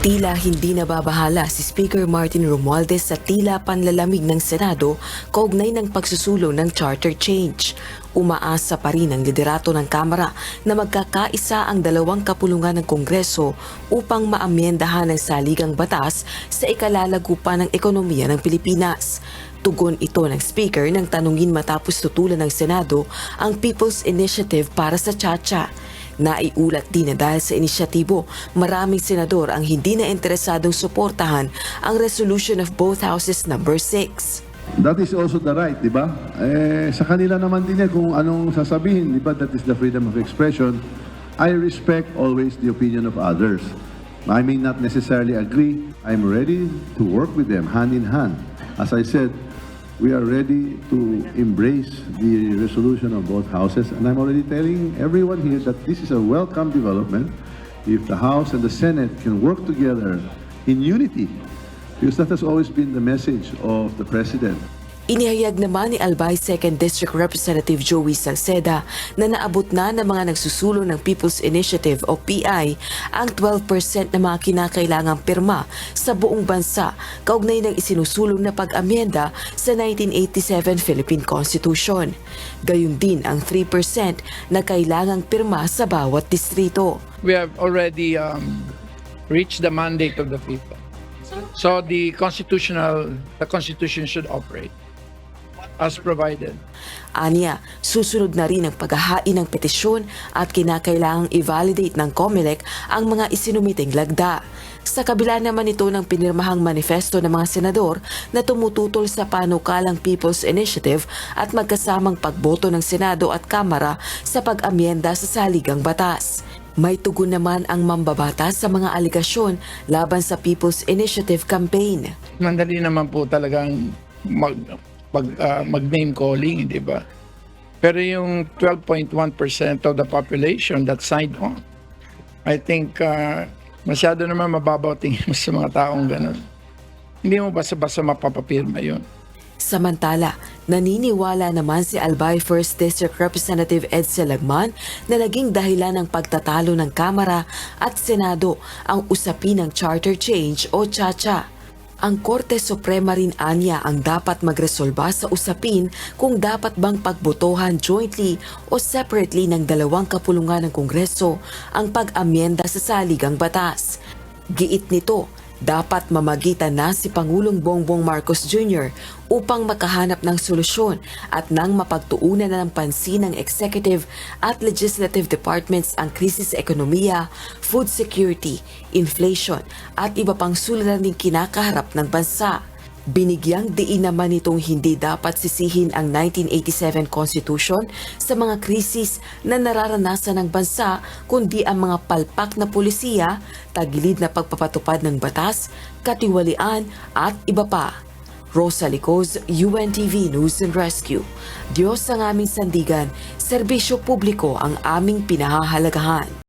Tila hindi nababahala si Speaker Martin Romualdez sa tila panlalamig ng Senado kaugnay ng pagsusulong ng charter change. Umaasa pa rin ang liderato ng Kamara na magkakaisa ang dalawang kapulungan ng Kongreso upang maamyendahan ang saligang batas sa ikalalago pa ng ekonomiya ng Pilipinas. Tugon ito ng Speaker nang tanungin matapos tutulan ng Senado ang People's Initiative para sa Chacha. Naiulat din na dahil sa inisyatibo, maraming senador ang hindi na interesadong suportahan ang resolution of both houses number 6. That is also the right, di ba? Eh, sa kanila naman din yan kung anong sasabihin, di ba? That is the freedom of expression. I respect always the opinion of others. I may not necessarily agree. I'm ready to work with them hand in hand. As I said, we are ready to embrace the resolution of both houses. And I'm already telling everyone here that this is a welcome development if the House and the Senate can work together in unity because that has always been the message of the President. Inihayag naman ni Albay 2nd District Representative Joey Salceda na naabot na ng mga nagsusulong ng People's Initiative o PI ang 12% na mga kinakailangang pirma sa buong bansa kaugnay ng isinusulong na pag-amyenda sa 1987 Philippine Constitution. Gayun din ang 3% na kailangang pirma sa bawat distrito. we have already um, reached the mandate of the people. So the constitutional, the constitution should operate as provided. Anya, susunod na rin ang paghahain ng petisyon at kinakailangang i-validate ng COMELEC ang mga isinumiting lagda. Sa kabila naman ito ng pinirmahang manifesto ng mga senador na tumututol sa panukalang People's Initiative at magkasamang pagboto ng Senado at Kamara sa pag-amyenda sa saligang batas. May tugon naman ang mambabatas sa mga aligasyon laban sa People's Initiative campaign. Mandali naman po talagang mag, pag, ah, mag-name calling, di ba? Pero yung 12.1% of the population that signed on, I think uh, masyado naman mababaw tingin mo sa mga taong ganun. Hindi mo basta-basta mapapapirma yun. Samantala, naniniwala naman si Albay 1st District Representative Ed Selagman na naging dahilan ng pagtatalo ng Kamara at Senado ang usapin ng Charter Change o CHACHA. Ang Korte Suprema rin anya ang dapat magresolba sa usapin kung dapat bang pagbotohan jointly o separately ng dalawang kapulungan ng Kongreso ang pag-amyenda sa saligang batas. Giit nito, dapat mamagitan na si Pangulong Bongbong Marcos Jr. upang makahanap ng solusyon at nang mapagtuunan na ng pansin ng executive at legislative departments ang krisis sa ekonomiya, food security, inflation at iba pang suliraning kinakaharap ng bansa. Binigyang diin naman itong hindi dapat sisihin ang 1987 Constitution sa mga krisis na nararanasan ng bansa kundi ang mga palpak na pulisiya, tagilid na pagpapatupad ng batas, katiwalian at iba pa. Rosa Licoz, UNTV News and Rescue. Diyos ang aming sandigan, serbisyo publiko ang aming pinahahalagahan.